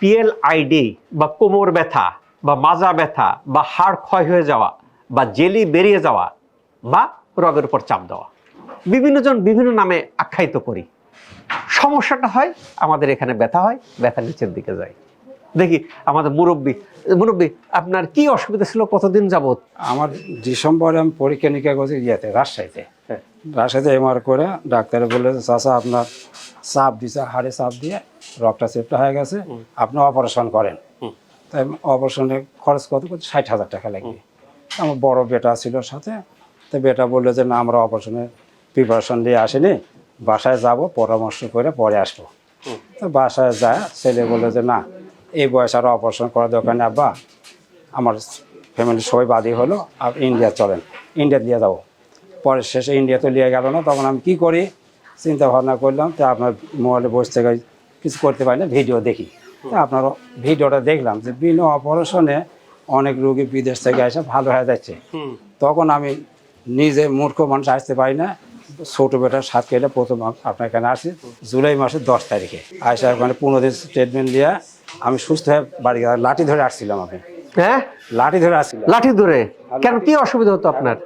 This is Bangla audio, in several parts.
পিএল আইডি বা কোমর ব্যথা বা মাজা ব্যথা বা হাড় ক্ষয় হয়ে যাওয়া বা জেলি বেরিয়ে যাওয়া বা রগের উপর চাপ দেওয়া। বিভিন্নজন বিভিন্ন নামে আখ্যায়িত করি। সমস্যাটা হয় আমাদের এখানে ব্যথা হয় ব্যথা নিচের দিকে যায়। দেখি আমাদের মুরব্বী মুরব্বী আপনার কি অসুবিধা ছিল? কতদিন যাবৎ? আমার ডিসেম্বরে আমি পরীক্ষা নিরীক্ষা করছি ইয়েতে রাজশাহীতে। হ্যাঁ। রাজশাহীতে এমআর করে ডাক্তারে বললে যে চাষা আপনার চাপ দিছে হাড়ে চাপ দিয়ে রক্তটা চেপটা হয়ে গেছে আপনি অপারেশন করেন। তাই অপারেশনে খরচ কত করছে? ষাট হাজার টাকা লাগবে আমার বড় বেটা ছিল সাথে তো বেটা বলল যে না আমরা অপারেশনের প্রিপারেশন নিয়ে আসিনি বাসায় যাব পরামর্শ করে পরে আসব। তো বাসায় যায় ছেলে বলল যে না এই বয়স আর অপারেশন করার দরকার নেই আব্বা। আমার ফ্যামিলির সবাই বাদী হলো আর ইন্ডিয়া চলেন। ইন্ডিয়া দিয়ে যাব। পরে শেষে ইন্ডিয়া তো নিয়ে গেল না তখন আমি কি করি? চিন্তা ভাবনা করলাম তো আপনার মোবাইলে বসে থেকে কিছু করতে পারি না ভিডিও দেখি। আপনার ভিডিওটা দেখলাম যে বিনা অপারেশনে অনেক রোগী বিদেশ থেকে এসে ভালো হয়ে যাচ্ছে। তখন আমি নিজে মূর্খ মানুষ আসতে পারি না। ছোট বেটার সাত কেটে প্রথম আপনার এখানে আসি জুলাই মাসের দশ তারিখে। আসা মানে পনেরো দিন ট্রিটমেন্ট দিয়ে আমি সুস্থ হয়ে বাড়ি গেলাম। লাঠি ধরে আসছিলাম আমি। হ্যাঁ? লাঠি ধরে আসছিলাম। লাঠি ধরে? কেন কি অসুবিধা হতো আপনার?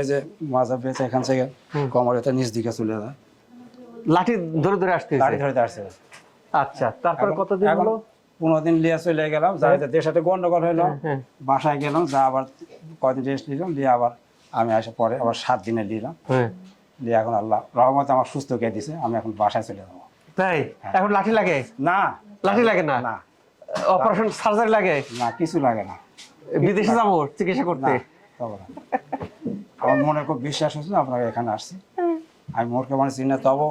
এই যে মাজা বেঁচে এখান থেকে কোমরেতে নিচ দিকে চলে যায়। লাঠি ধরে ধরে আসতে লাঠি ধরে আসছে। আচ্ছা তারপরে এখন- কতদিন হলো? পনেরো দিন লিয়ে চলে গেলাম যাই দেশের সাথে গন্ডগোল হলো হ্যাঁ। বাসায় গেলাম যা আবার কয়দিন রেস্ট নিলাম দিয়ে আবার আমি আসে পরে আবার সাত দিনে নিলাম হ্যাঁ। দিয়ে এখন আল্লাহ রহমত আমার সুস্থ কে দিছে আমি এখন বাসায় চলে যাব। তাই? এখন লাঠি লাগে? না। লাঠি লাগে না? না। অপারেশন সার্জারি লাগে? না কিছু লাগে না। বিদেশে যাব চিকিৎসা করতে। আমার মনে খুব বিশ্বাস হচ্ছে আপনাকে এখানে আসছি আমি মোরকে মানে চিনে তবু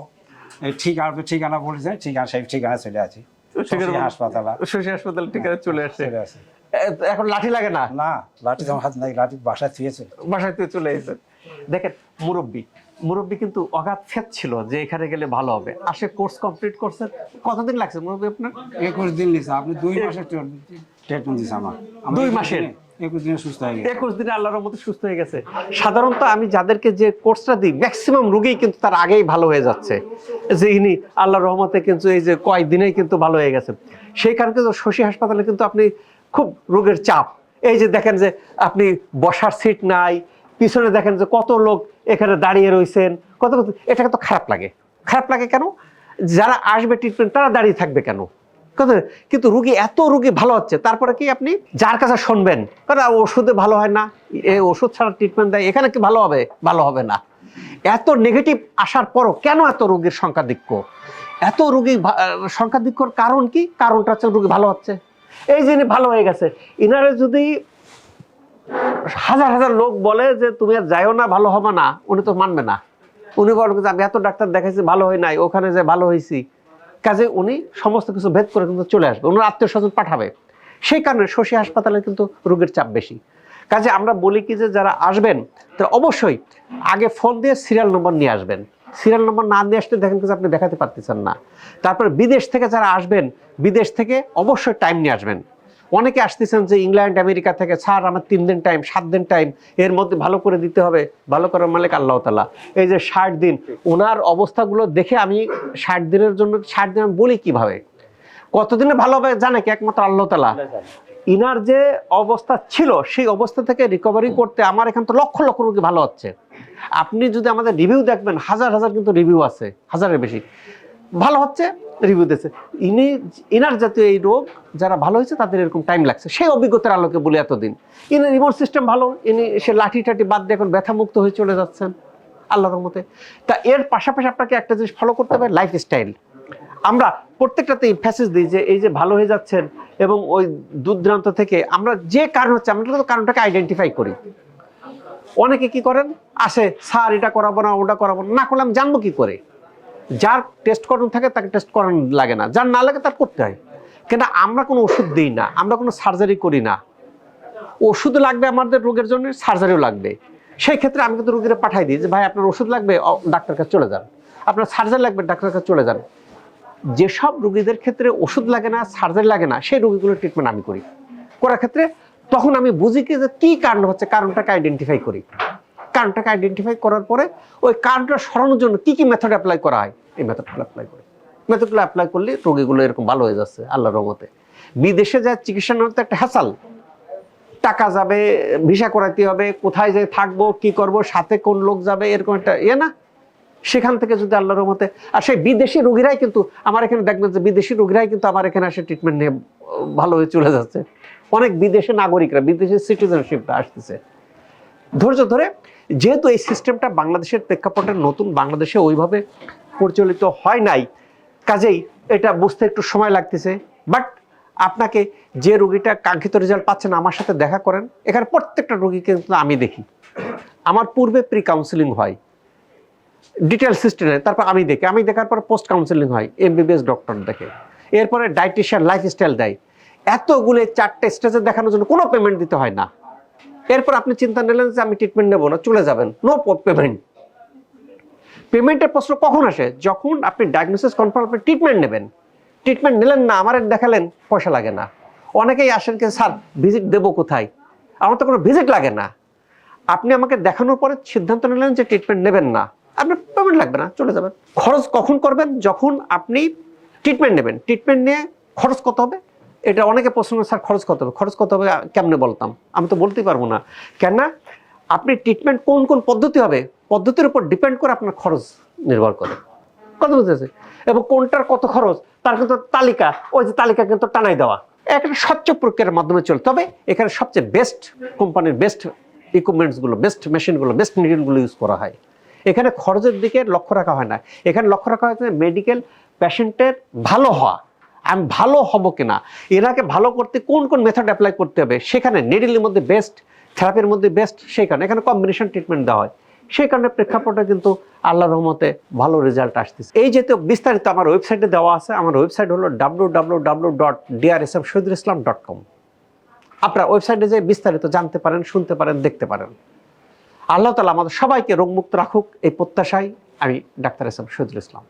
এই ঠিকানা ঠিকানা বলেছে ঠিকানা সেই ঠিকানা চলে আছি হাসপাতাল। শশী হাসপাতাল ঠিকানা চলে আসছে এখন লাঠি লাগে না? না লাঠি হাতে নাই লাঠি বাসায় থুয়েছে বাসায় তুই চলে এসেছেন দেখেন মুরব্বী মুরব্বী কিন্তু অগাধ ফেত ছিল যে এখানে গেলে ভালো হবে। আসে কোর্স কমপ্লিট করছেন কতদিন লাগছে মুরব্বী আপনার? একুশ দিন নিছে আপনি দুই মাসের ট্রিটমেন্ট দিছে আমার। দুই মাসের? একুশ দিনে আল্লাহর মতো সুস্থ হয়ে গেছে। সাধারণত আমি যাদেরকে যে কোর্সটা দিই ম্যাক্সিমাম রোগী কিন্তু তার আগেই ভালো হয়ে যাচ্ছে। যে ইনি আল্লাহর রহমতে কিন্তু এই যে কয়েকদিনেই কিন্তু ভালো হয়ে গেছে। সেই কারণে কিন্তু শশী হাসপাতালে কিন্তু আপনি খুব রোগের চাপ। এই যে দেখেন যে আপনি বসার সিট নাই, পিছনে দেখেন যে কত লোক এখানে দাঁড়িয়ে রয়েছেন, কত এটা তো খারাপ লাগে। খারাপ লাগে কেন? যারা আসবে ট্রিটমেন্ট তারা দাঁড়িয়ে থাকবে কেন? কিন্তু রুগী এত রুগী ভালো হচ্ছে, তারপরে কি আপনি যার কাছে শুনবেন? কারণ ওষুধে ভালো হয় না এই ওষুধ ছাড়া ট্রিটমেন্ট দেয়, এখানে কি ভালো হবে? ভালো হবে না। এত নেগেটিভ আসার পরও কেন এত রোগীর সংখ্যাধিক্য এত রুগী সংখ্যাধিক্যর কারণ কি? কারণটা হচ্ছে রুগী ভালো হচ্ছে। এই ইনি ভালো হয়ে গেছে, ইনারে যদি হাজার হাজার লোক বলে যে, তুমি আর যাইও না, ভালো হবে না, উনি তো মানবে না। উনি বলবে যে, আমি এত ডাক্তার দেখাইছি, ভালো হয় নাই, ওখানে যে ভালো হয়েছি কাজে উনি সমস্ত কিছু ভেদ করে কিন্তু চলে আসবে ওনার আত্মীয় স্বজন পাঠাবে। সেই কারণে শশী হাসপাতালে কিন্তু রোগের চাপ বেশি। কাজে আমরা বলি কি যে যারা আসবেন তারা অবশ্যই আগে ফোন দিয়ে সিরিয়াল নম্বর নিয়ে আসবেন। সিরিয়াল নম্বর না নিয়ে আসলে দেখেন কিছু আপনি দেখাতে পারতেছেন না। তারপরে বিদেশ থেকে যারা আসবেন, বিদেশ থেকে অবশ্যই টাইম নিয়ে আসবেন। অনেকে আসতেছেন যে ইংল্যান্ড আমেরিকা থেকে ছাড় আমার তিন দিন টাইম সাত দিন টাইম এর মধ্যে ভালো করে দিতে হবে ভালো করার মালিক আল্লাহ তালা এই যে ষাট দিন ওনার অবস্থাগুলো দেখে আমি ষাট দিনের জন্য ষাট দিন আমি বলি কীভাবে? কতদিনে ভালো হবে জানে কি একমাত্র আল্লাহ তালা ইনার যে অবস্থা ছিল সেই অবস্থা থেকে রিকভারি করতে আমার এখান তো লক্ষ লক্ষ রোগী ভালো হচ্ছে। আপনি যদি আমাদের রিভিউ দেখবেন হাজার হাজার কিন্তু রিভিউ আছে হাজারের বেশি। ভালো হচ্ছে রিভিউ দিচ্ছে ইনি, ইনার জাতীয় এই রোগ যারা ভালো হয়েছে, তাদের এরকম টাইম লাগছে। সেই অভিজ্ঞতার আলোকে বলি এতদিন। ইনি রিমোট সিস্টেম ভালো, ইনি সে লাঠি টাঠি বাদ দিয়ে এখন ব্যথা মুক্ত হয়ে চলে যাচ্ছেন, আল্লাহর মতে তা এর পাশাপাশি আপনাকে একটা জিনিস ফলো করতে হবে লাইফ স্টাইল আমরা প্রত্যেকটাতেই ফ্যাসেজ দিই যে, এই যে ভালো হয়ে যাচ্ছেন এবং ওই দূরদূরান্ত থেকে আমরা যে কারণ হচ্ছে, আমরা তো কারণটাকে আইডেন্টিফাই করি। অনেকে কি করেন? আসে, স্যার, এটা করাবো না, ওটা করাবো না। না করলে আমি জানব কি করে? যার টেস্ট করানো থাকে তাকে টেস্ট করানো লাগে না। যার না লাগে তার করতে হয়। কিন্তু আমরা কোনো ওষুধ দিই না, আমরা কোনো সার্জারি করি না। ওষুধ লাগবে আমাদের রোগের জন্য সার্জারিও লাগবে। সেই ক্ষেত্রে আমি কিন্তু রোগীরা পাঠাই দিই যে, ভাই, আপনার ওষুধ লাগবে ডাক্তার কাছে চলে যান। আপনার সার্জারি লাগবে ডাক্তার কাছে চলে যান। যেসব রোগীদের ক্ষেত্রে ওষুধ লাগে না সার্জারি লাগে না, সেই রোগীগুলোর ট্রিটমেন্ট আমি করি। করার ক্ষেত্রে তখন আমি বুঝি কি যে, কী কারণ হচ্ছে, কারণটাকে আইডেন্টিফাই করি। কারণটাকে আইডেন্টিফাই করার পরে ওই কারণটা সরানোর জন্য কি কি মেথড অ্যাপ্লাই করা হয়? এই মেথডগুলো অ্যাপ্লাই করি। মেথডগুলো অ্যাপ্লাই করলে রোগীগুলো এরকম ভালো হয়ে যাচ্ছে, আল্লাহর রহমতে। বিদেশে যায় চিকিৎসা নেওয়ার তো একটা হ্যাসাল টাকা যাবে ভিসা করাতে হবে, কোথায় যে থাকব, কি করব, সাথে কোন লোক যাবে, এরকম একটা ইয়ে না? সেখান থেকে যদি আল্লাহর মতে আর সেই বিদেশি রোগীরাই কিন্তু আমার এখানে দেখবেন যে বিদেশি রোগীরাই কিন্তু আমার এখানে আসে ট্রিটমেন্ট নিয়ে ভালো হয়ে চলে যাচ্ছে। অনেক বিদেশি নাগরিকরা, বিদেশি সিটিজেনশিপটা আসতেছে। ধৈর্য ধরে, যেহেতু এই সিস্টেমটা বাংলাদেশের প্রেক্ষাপটে নতুন, বাংলাদেশে ওইভাবে পরিচালিত হয় নাই, কাজেই এটা বুঝতে একটু সময় লাগতেছে। বাট আপনাকে যে রুগীটা কাঙ্ক্ষিত রেজাল্ট পাচ্ছেন, আমার সাথে দেখা করেন। এখানে প্রত্যেকটা রুগীকে কিন্তু আমি দেখি। আমার পূর্বে প্রি কাউন্সিলিং হয় ডিটেল সিস্টেমে তারপর আমি দেখি। আমি দেখার পর পোস্ট কাউন্সিলিং হয় এমবিবিএস ডক্টর দেখে। এরপরে ডায়েটিশিয়ান লাইফস্টাইল দেয়। এতগুলো চারটে স্টেজে দেখানোর জন্য কোনো পেমেন্ট দিতে হয় না। এরপর আপনি চিন্তা নিলেন যে আমি ট্রিটমেন্ট নেব না, চলে যাবেন। নো পেমেন্ট পেমেন্টের প্রশ্ন কখন আসে? যখন আপনি ডায়াগনোসিস কনফার্ম আপনি ট্রিটমেন্ট নেবেন। ট্রিটমেন্ট নিলেন না, আমার দেখালেন, পয়সা লাগে না। অনেকেই আসেন কি, স্যার ভিজিট দেবো কোথায়? আমার তো কোনো ভিজিট লাগে না। আপনি আমাকে দেখানোর পরে সিদ্ধান্ত নিলেন যে ট্রিটমেন্ট নেবেন না। আপনার পেমেন্ট লাগবে না, চলে যাবেন। খরচ কখন করবেন? যখন আপনি ট্রিটমেন্ট নেবেন। ট্রিটমেন্ট নিয়ে খরচ কত হবে? এটা অনেকে প্রশ্ন স্যার, খরচ কত হবে? খরচ কত হবে? কেমনে বলতাম? আমি তো বলতেই পারব না। কেননা আপনি ট্রিটমেন্ট কোন কোন পদ্ধতি হবে, পদ্ধতির উপর ডিপেন্ড করে আপনার খরচ নির্ভর করে। কত বুঝতেছে এবং কোনটার কত খরচ, তার কিন্তু তালিকা, ওই যে তালিকা কিন্তু টানাই দেওয়া। একটা স্বচ্ছ প্রক্রিয়ার মাধ্যমে চলে তবে এখানে সবচেয়ে বেস্ট কোম্পানির বেস্ট ইকুইপমেন্টসগুলো বেস্ট মেশিনগুলো বেস্ট মেটেরিয়ালগুলো ইউজ করা হয়। এখানে খরচের দিকে লক্ষ্য রাখা হয় না। এখানে লক্ষ্য রাখা হয়েছে মেডিকেল পেশেন্টের ভালো হওয়া। আমি ভালো হব কিনা, এনাকে ভালো করতে কোন কোন মেথড অ্যাপ্লাই করতে হবে, সেখানে নিডিলের মধ্যে বেস্ট থেরাপির মধ্যে বেস্ট সেই কারণে এখানে কম্বিনেশন ট্রিটমেন্ট দেওয়া হয়। সেই কারণে প্রেক্ষাপটে কিন্তু আল্লাহ রহমতে ভালো রেজাল্ট আসতেছে। এই যেহেতু বিস্তারিত আমার ওয়েবসাইটে দেওয়া আছে, আমার ওয়েবসাইট হলো W W W dot DRSM Shahidul Islam dot com আপনার ওয়েবসাইটে যে বিস্তারিত জানতে পারেন, শুনতে পারেন, দেখতে পারেন। আল্লাহ তালা আমাদের সবাইকে রোগমুক্ত রাখুক, এই প্রত্যাশায় আমি doctor S M Shahidul Islam.